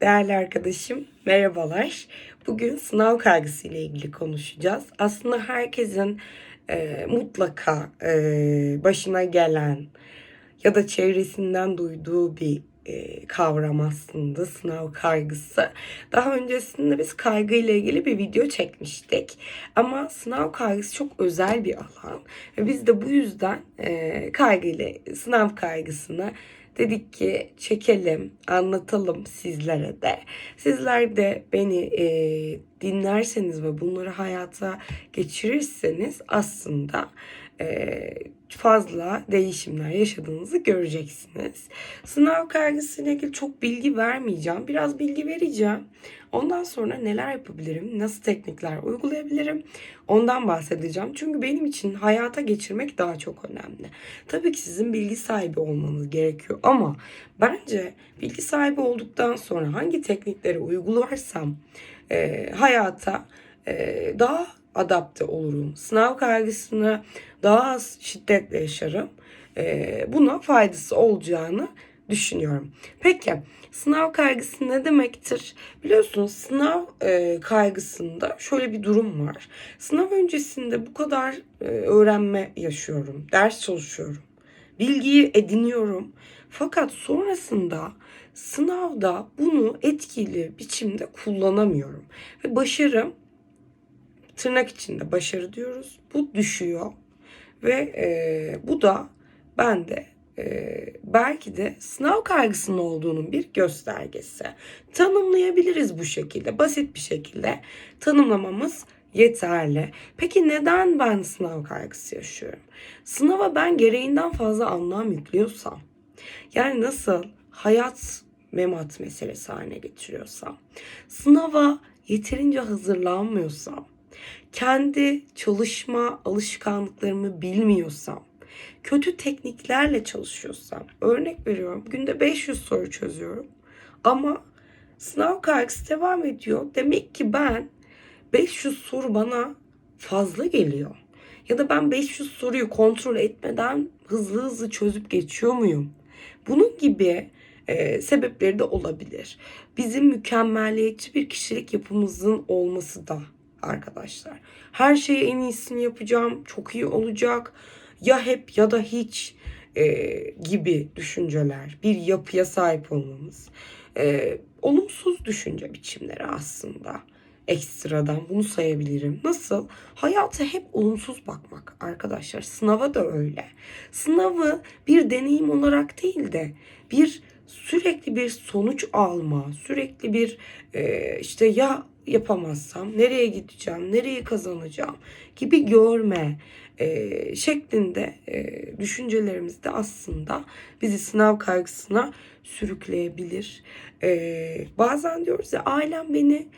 Değerli arkadaşım, merhabalar. Bugün sınav kaygısı ile ilgili konuşacağız. Aslında herkesin e, mutlaka e, başına gelen ya da çevresinden duyduğu bir e, kavram aslında sınav kaygısı. Daha öncesinde biz kaygı ile ilgili bir video çekmiştik. Ama sınav kaygısı çok özel bir alan. Ve biz de bu yüzden e, kaygı sınav kaygısını dedik ki çekelim, anlatalım sizlere de. Sizler de beni e, dinlerseniz ve bunları hayata geçirirseniz aslında fazla değişimler yaşadığınızı göreceksiniz. Sınav kaygısıyla ilgili çok bilgi vermeyeceğim. Biraz bilgi vereceğim. Ondan sonra neler yapabilirim, nasıl teknikler uygulayabilirim ondan bahsedeceğim. Çünkü benim için hayata geçirmek daha çok önemli. Tabii ki sizin bilgi sahibi olmanız gerekiyor ama bence bilgi sahibi olduktan sonra hangi teknikleri uygularsam e, hayata e, daha adapte olurum. Sınav kaygısını daha az şiddetle yaşarım. E, buna faydası olacağını düşünüyorum. Peki sınav kaygısı ne demektir? Biliyorsunuz sınav e, kaygısında şöyle bir durum var. Sınav öncesinde bu kadar e, öğrenme yaşıyorum, ders çalışıyorum, bilgiyi ediniyorum. Fakat sonrasında sınavda bunu etkili biçimde kullanamıyorum ve başarım tırnak içinde başarı diyoruz. Bu düşüyor ve e, bu da bende e, belki de sınav kaygısının olduğunun bir göstergesi. Tanımlayabiliriz bu şekilde, basit bir şekilde tanımlamamız yeterli. Peki neden ben sınav kaygısı yaşıyorum? Sınava ben gereğinden fazla anlam yüklüyorsam, yani nasıl hayat memat meselesi haline getiriyorsam, sınava yeterince hazırlanmıyorsam, kendi çalışma alışkanlıklarımı bilmiyorsam, kötü tekniklerle çalışıyorsam, örnek veriyorum günde 500 soru çözüyorum ama sınav kaygısı devam ediyor. Demek ki ben 500 soru bana fazla geliyor. Ya da ben 500 soruyu kontrol etmeden hızlı hızlı çözüp geçiyor muyum? Bunun gibi e, sebepleri de olabilir. Bizim mükemmelliyetçi bir kişilik yapımızın olması da arkadaşlar. Her şeyi en iyisini yapacağım, çok iyi olacak. Ya hep ya da hiç e, gibi düşünceler, bir yapıya sahip olmamız. E, olumsuz düşünce biçimleri aslında ekstradan bunu sayabilirim. Nasıl? Hayata hep olumsuz bakmak arkadaşlar. Sınava da öyle. Sınavı bir deneyim olarak değil de bir sürekli bir sonuç alma, sürekli bir e, işte ya yapamazsam nereye gideceğim, nereyi kazanacağım gibi görme e, şeklinde e, düşüncelerimiz de aslında bizi sınav kaygısına sürükleyebilir. E, bazen diyoruz ya ailem beni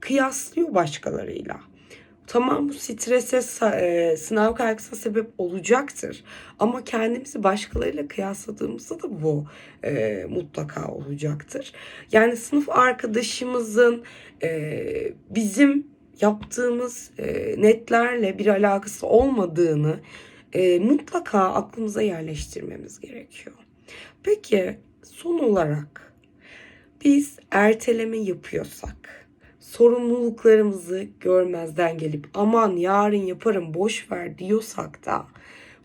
kıyaslıyor başkalarıyla. Tamam bu strese, e, sınav kaygısına sebep olacaktır. Ama kendimizi başkalarıyla kıyasladığımızda da bu e, mutlaka olacaktır. Yani sınıf arkadaşımızın e, bizim yaptığımız e, netlerle bir alakası olmadığını e, mutlaka aklımıza yerleştirmemiz gerekiyor. Peki son olarak biz erteleme yapıyorsak sorumluluklarımızı görmezden gelip aman yarın yaparım boş ver diyorsak da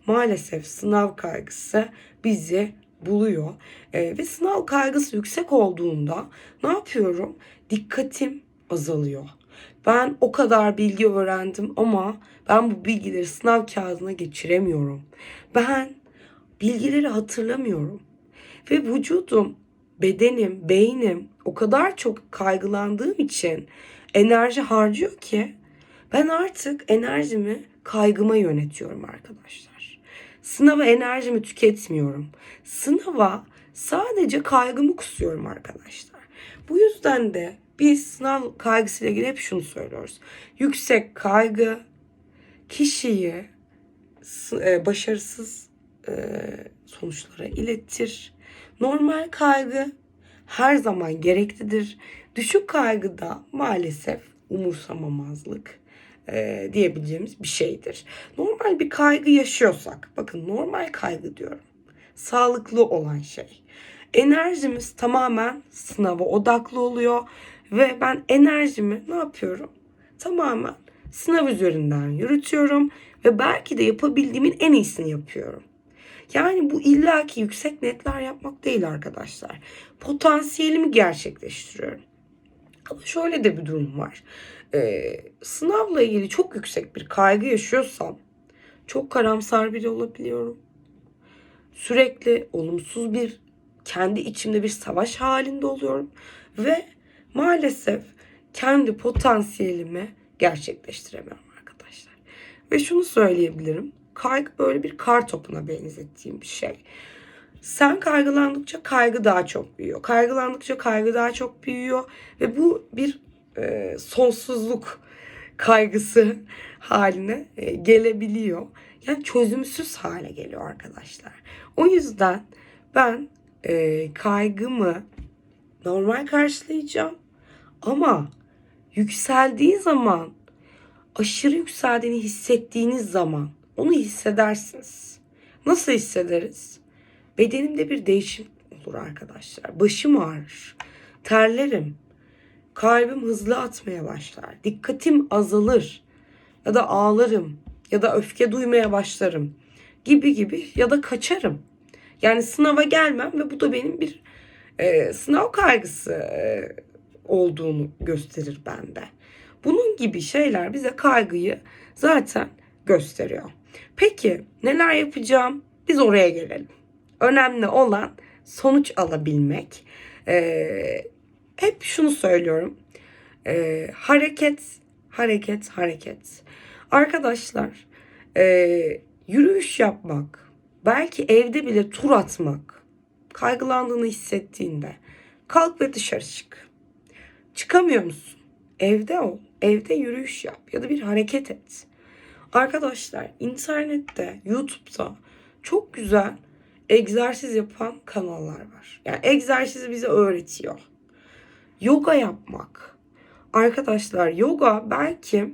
maalesef sınav kaygısı bizi buluyor. E, ve sınav kaygısı yüksek olduğunda ne yapıyorum? Dikkatim azalıyor. Ben o kadar bilgi öğrendim ama ben bu bilgileri sınav kağıdına geçiremiyorum. Ben bilgileri hatırlamıyorum. Ve vücudum, bedenim, beynim o kadar çok kaygılandığım için enerji harcıyor ki ben artık enerjimi kaygıma yönetiyorum arkadaşlar. Sınava enerjimi tüketmiyorum. Sınava sadece kaygımı kusuyorum arkadaşlar. Bu yüzden de biz sınav kaygısıyla ilgili hep şunu söylüyoruz. Yüksek kaygı kişiyi e, başarısız e, sonuçlara iletir. Normal kaygı her zaman gereklidir. Düşük kaygı da maalesef umursamamazlık e, diyebileceğimiz bir şeydir. Normal bir kaygı yaşıyorsak, bakın normal kaygı diyorum. Sağlıklı olan şey. enerjimiz tamamen sınava odaklı oluyor ve ben enerjimi ne yapıyorum? Tamamen sınav üzerinden yürütüyorum ve belki de yapabildiğimin en iyisini yapıyorum. Yani bu illaki yüksek netler yapmak değil arkadaşlar. Potansiyelimi gerçekleştiriyorum. Ama şöyle de bir durum var. Ee, sınavla ilgili çok yüksek bir kaygı yaşıyorsam çok karamsar biri olabiliyorum. Sürekli olumsuz bir kendi içimde bir savaş halinde oluyorum ve maalesef kendi potansiyelimi gerçekleştiremiyorum arkadaşlar. Ve şunu söyleyebilirim. Kaygı böyle bir kar topuna benzettiğim bir şey. Sen kaygılandıkça kaygı daha çok büyüyor. Kaygılandıkça kaygı daha çok büyüyor ve bu bir e, sonsuzluk kaygısı haline e, gelebiliyor. Yani çözümsüz hale geliyor arkadaşlar. O yüzden ben e, kaygımı normal karşılayacağım ama yükseldiği zaman aşırı yükseldiğini hissettiğiniz zaman onu hissedersiniz. Nasıl hissederiz? Bedenimde bir değişim olur arkadaşlar. Başım ağrır. Terlerim. Kalbim hızlı atmaya başlar. Dikkatim azalır. Ya da ağlarım. Ya da öfke duymaya başlarım. Gibi gibi ya da kaçarım. Yani sınava gelmem ve bu da benim bir e, sınav kaygısı e, olduğunu gösterir bende. Bunun gibi şeyler bize kaygıyı zaten gösteriyor. Peki neler yapacağım? Biz oraya gelelim. Önemli olan sonuç alabilmek. Ee, hep şunu söylüyorum. Ee, hareket, hareket, hareket. Arkadaşlar, e, yürüyüş yapmak, belki evde bile tur atmak, kaygılandığını hissettiğinde kalk ve dışarı çık. Çıkamıyor musun? Evde ol, evde yürüyüş yap ya da bir hareket et. Arkadaşlar internette, YouTube'da çok güzel egzersiz yapan kanallar var. Yani egzersizi bize öğretiyor. Yoga yapmak. Arkadaşlar yoga belki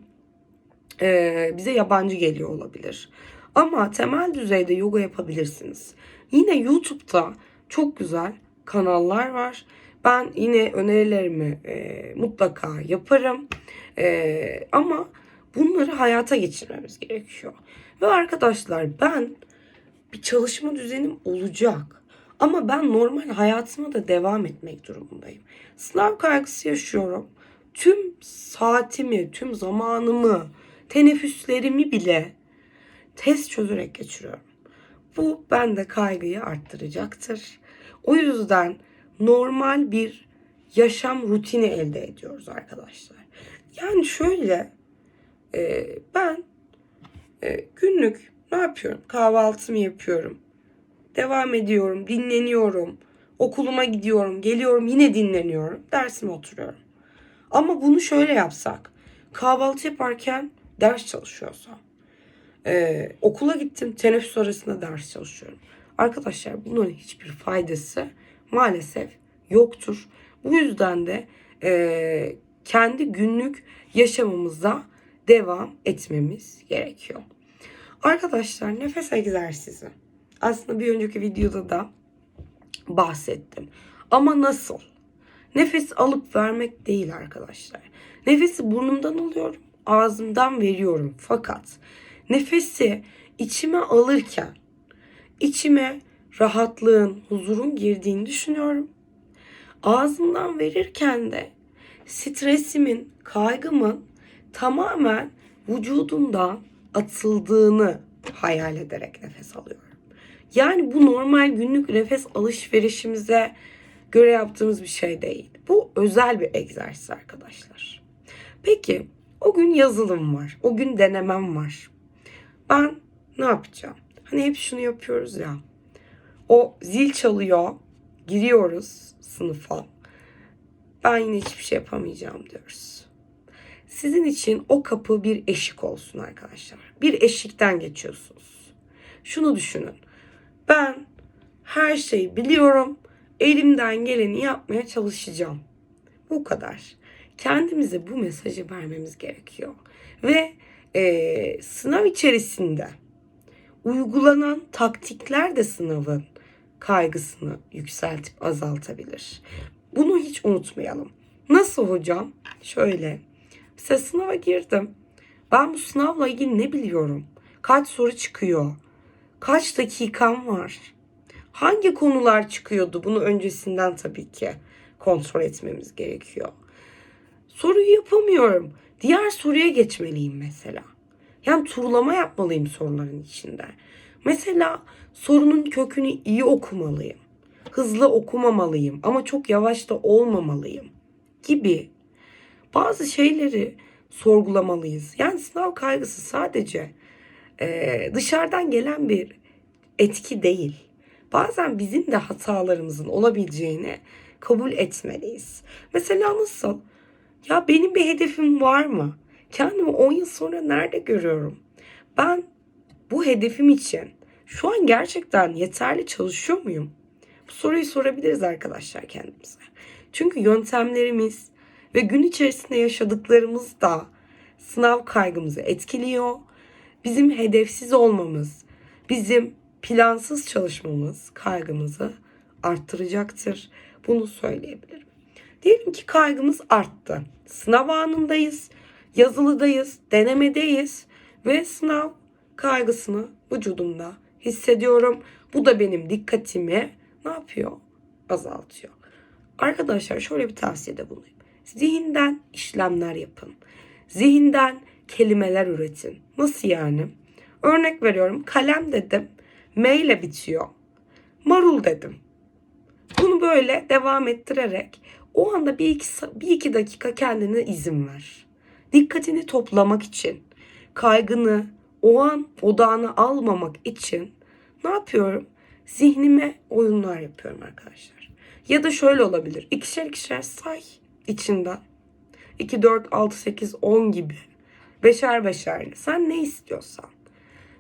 e, bize yabancı geliyor olabilir. Ama temel düzeyde yoga yapabilirsiniz. Yine YouTube'da çok güzel kanallar var. Ben yine önerilerimi e, mutlaka yaparım. E, ama bunları hayata geçirmemiz gerekiyor. Ve arkadaşlar ben bir çalışma düzenim olacak. Ama ben normal hayatıma da devam etmek durumundayım. Sınav kaygısı yaşıyorum. Tüm saatimi, tüm zamanımı, teneffüslerimi bile test çözerek geçiriyorum. Bu bende kaygıyı arttıracaktır. O yüzden normal bir yaşam rutini elde ediyoruz arkadaşlar. Yani şöyle e, ben e, günlük ne yapıyorum? Kahvaltımı yapıyorum. Devam ediyorum, dinleniyorum. Okuluma gidiyorum, geliyorum yine dinleniyorum. Dersime oturuyorum. Ama bunu şöyle yapsak. Kahvaltı yaparken ders çalışıyorsam. Ee, okula gittim, teneffüs arasında ders çalışıyorum. Arkadaşlar bunların hiçbir faydası maalesef yoktur. Bu yüzden de e, kendi günlük yaşamımıza devam etmemiz gerekiyor. Arkadaşlar nefes egzersizi. Aslında bir önceki videoda da bahsettim. Ama nasıl? Nefes alıp vermek değil arkadaşlar. Nefesi burnumdan alıyorum, ağzımdan veriyorum. Fakat nefesi içime alırken içime rahatlığın, huzurun girdiğini düşünüyorum. Ağzımdan verirken de stresimin, kaygımın tamamen vücudumdan atıldığını hayal ederek nefes alıyorum. Yani bu normal günlük nefes alışverişimize göre yaptığımız bir şey değil. Bu özel bir egzersiz arkadaşlar. Peki o gün yazılım var. O gün denemem var. Ben ne yapacağım? Hani hep şunu yapıyoruz ya. O zil çalıyor. Giriyoruz sınıfa. Ben yine hiçbir şey yapamayacağım diyoruz. Sizin için o kapı bir eşik olsun arkadaşlar. Bir eşikten geçiyorsunuz. Şunu düşünün. Ben her şeyi biliyorum. Elimden geleni yapmaya çalışacağım. Bu kadar. Kendimize bu mesajı vermemiz gerekiyor. Ve e, sınav içerisinde uygulanan taktikler de sınavın kaygısını yükseltip azaltabilir. Bunu hiç unutmayalım. Nasıl hocam? Şöyle. Mesela sınava girdim. Ben bu sınavla ilgili ne biliyorum? Kaç soru çıkıyor? Kaç dakikam var? Hangi konular çıkıyordu? Bunu öncesinden tabii ki kontrol etmemiz gerekiyor. Soruyu yapamıyorum. Diğer soruya geçmeliyim mesela. Yani turlama yapmalıyım soruların içinde. Mesela sorunun kökünü iyi okumalıyım. Hızlı okumamalıyım ama çok yavaş da olmamalıyım gibi bazı şeyleri sorgulamalıyız. Yani sınav kaygısı sadece e, dışarıdan gelen bir etki değil. Bazen bizim de hatalarımızın olabileceğini kabul etmeliyiz. Mesela nasıl? Ya benim bir hedefim var mı? Kendimi 10 yıl sonra nerede görüyorum? Ben bu hedefim için şu an gerçekten yeterli çalışıyor muyum? Bu soruyu sorabiliriz arkadaşlar kendimize. Çünkü yöntemlerimiz ve gün içerisinde yaşadıklarımız da sınav kaygımızı etkiliyor. Bizim hedefsiz olmamız, bizim plansız çalışmamız kaygımızı arttıracaktır. Bunu söyleyebilirim. Diyelim ki kaygımız arttı. Sınav anındayız, yazılıdayız, denemedeyiz ve sınav kaygısını vücudumda hissediyorum. Bu da benim dikkatimi ne yapıyor? Azaltıyor. Arkadaşlar şöyle bir tavsiyede bulunayım. Zihinden işlemler yapın. Zihinden kelimeler üretin. Nasıl yani? Örnek veriyorum. Kalem dedim. M ile bitiyor. Marul dedim. Bunu böyle devam ettirerek o anda bir iki, bir iki dakika kendine izin ver. Dikkatini toplamak için, kaygını o an odağına almamak için ne yapıyorum? Zihnime oyunlar yapıyorum arkadaşlar. Ya da şöyle olabilir. İkişer ikişer say içinden. 2, 4, 6, 8, 10 gibi. Beşer beşer. Sen ne istiyorsan.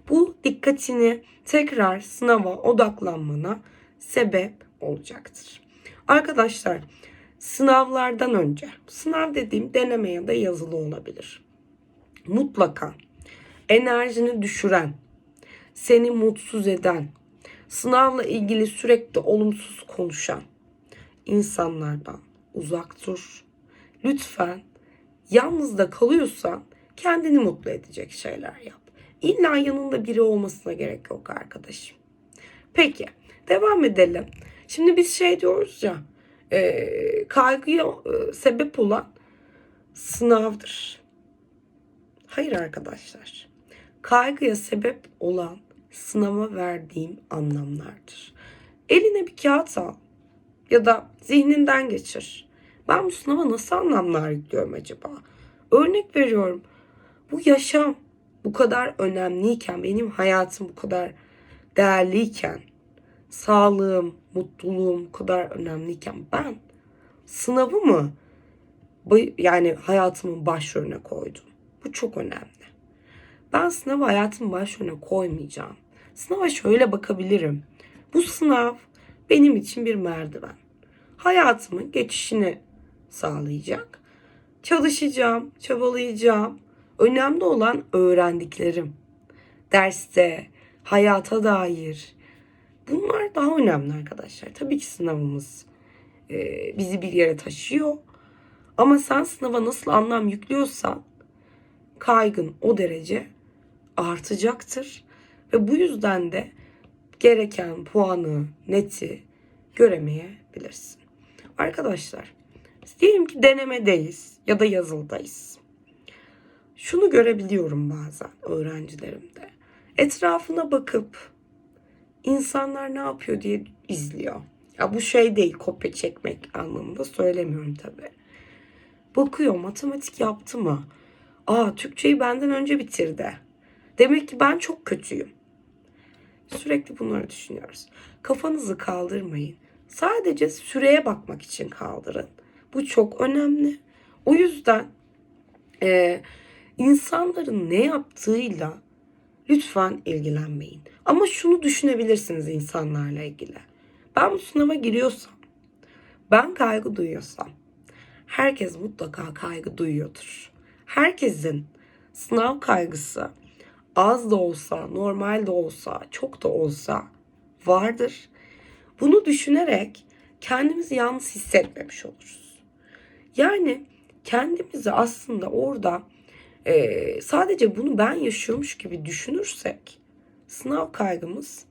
Bu dikkatini tekrar sınava odaklanmana sebep olacaktır. Arkadaşlar sınavlardan önce, sınav dediğim deneme ya da yazılı olabilir. Mutlaka enerjini düşüren, seni mutsuz eden, sınavla ilgili sürekli olumsuz konuşan insanlardan uzak dur. Lütfen yalnız da kalıyorsan kendini mutlu edecek şeyler yap. İlla yanında biri olmasına gerek yok arkadaşım. Peki devam edelim. Şimdi biz şey diyoruz ya e, kaygıya e, sebep olan sınavdır. Hayır arkadaşlar. Kaygıya sebep olan sınava verdiğim anlamlardır. Eline bir kağıt al ya da zihninden geçir. Ben bu sınava nasıl anlamlar yüklüyorum acaba? Örnek veriyorum. Bu yaşam bu kadar önemliyken, benim hayatım bu kadar değerliyken, sağlığım, mutluluğum bu kadar önemliyken ben sınavı mı yani hayatımın başrolüne koydum? Bu çok önemli. Ben sınavı hayatımın başrolüne koymayacağım. Sınava şöyle bakabilirim. Bu sınav benim için bir merdiven. Hayatımın geçişini sağlayacak. Çalışacağım, çabalayacağım. Önemli olan öğrendiklerim. Derste, hayata dair. Bunlar daha önemli arkadaşlar. Tabii ki sınavımız e, bizi bir yere taşıyor. Ama sen sınava nasıl anlam yüklüyorsan kaygın o derece artacaktır. Ve bu yüzden de gereken puanı, neti göremeyebilirsin. Arkadaşlar diyelim ki denemedeyiz ya da yazıldayız. Şunu görebiliyorum bazen öğrencilerimde. Etrafına bakıp insanlar ne yapıyor diye izliyor. Ya bu şey değil kopya çekmek anlamında söylemiyorum tabii. Bakıyor matematik yaptı mı? Aa Türkçeyi benden önce bitirdi. Demek ki ben çok kötüyüm. Sürekli bunları düşünüyoruz. Kafanızı kaldırmayın. Sadece süreye bakmak için kaldırın. Bu çok önemli. O yüzden e, insanların ne yaptığıyla lütfen ilgilenmeyin. Ama şunu düşünebilirsiniz insanlarla ilgili. Ben bu sınava giriyorsam, ben kaygı duyuyorsam, herkes mutlaka kaygı duyuyordur. Herkesin sınav kaygısı az da olsa, normal de olsa, çok da olsa vardır. Bunu düşünerek kendimizi yalnız hissetmemiş oluruz. Yani kendimizi aslında orada e, sadece bunu ben yaşıyormuş gibi düşünürsek sınav kaygımız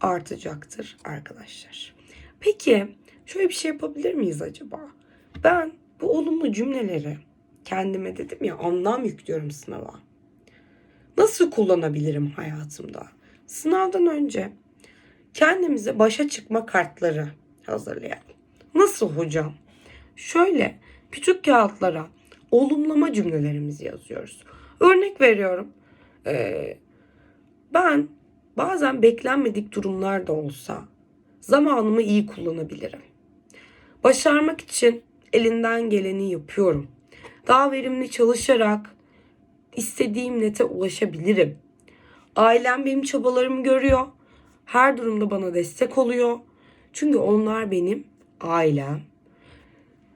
artacaktır arkadaşlar. Peki şöyle bir şey yapabilir miyiz acaba? Ben bu olumlu cümleleri kendime dedim ya anlam yüklüyorum sınava. Nasıl kullanabilirim hayatımda? Sınavdan önce kendimize başa çıkma kartları hazırlayalım. Nasıl hocam? Şöyle küçük kağıtlara olumlama cümlelerimizi yazıyoruz. Örnek veriyorum. Ee, ben bazen beklenmedik durumlar da olsa zamanımı iyi kullanabilirim. Başarmak için elinden geleni yapıyorum. Daha verimli çalışarak istediğim nete ulaşabilirim. Ailem benim çabalarımı görüyor. Her durumda bana destek oluyor. Çünkü onlar benim ailem.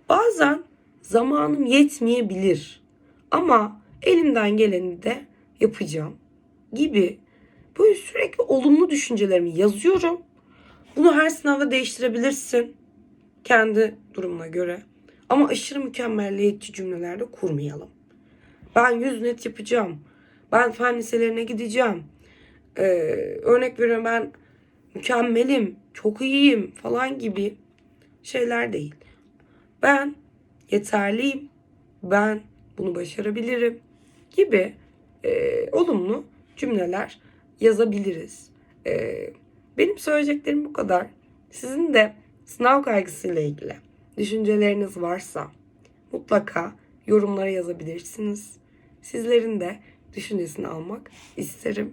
Bazen zamanım yetmeyebilir ama elimden geleni de yapacağım gibi böyle sürekli olumlu düşüncelerimi yazıyorum. Bunu her sınavda değiştirebilirsin kendi durumuna göre. Ama aşırı mükemmelliyetçi cümlelerde kurmayalım. Ben yüz net yapacağım. Ben fen liselerine gideceğim. Ee, örnek veriyorum ben mükemmelim, çok iyiyim falan gibi şeyler değil. Ben yeterliyim, ben bunu başarabilirim gibi e, olumlu cümleler yazabiliriz. E, benim söyleyeceklerim bu kadar. Sizin de sınav kaygısıyla ilgili düşünceleriniz varsa mutlaka yorumlara yazabilirsiniz. Sizlerin de düşüncesini almak isterim.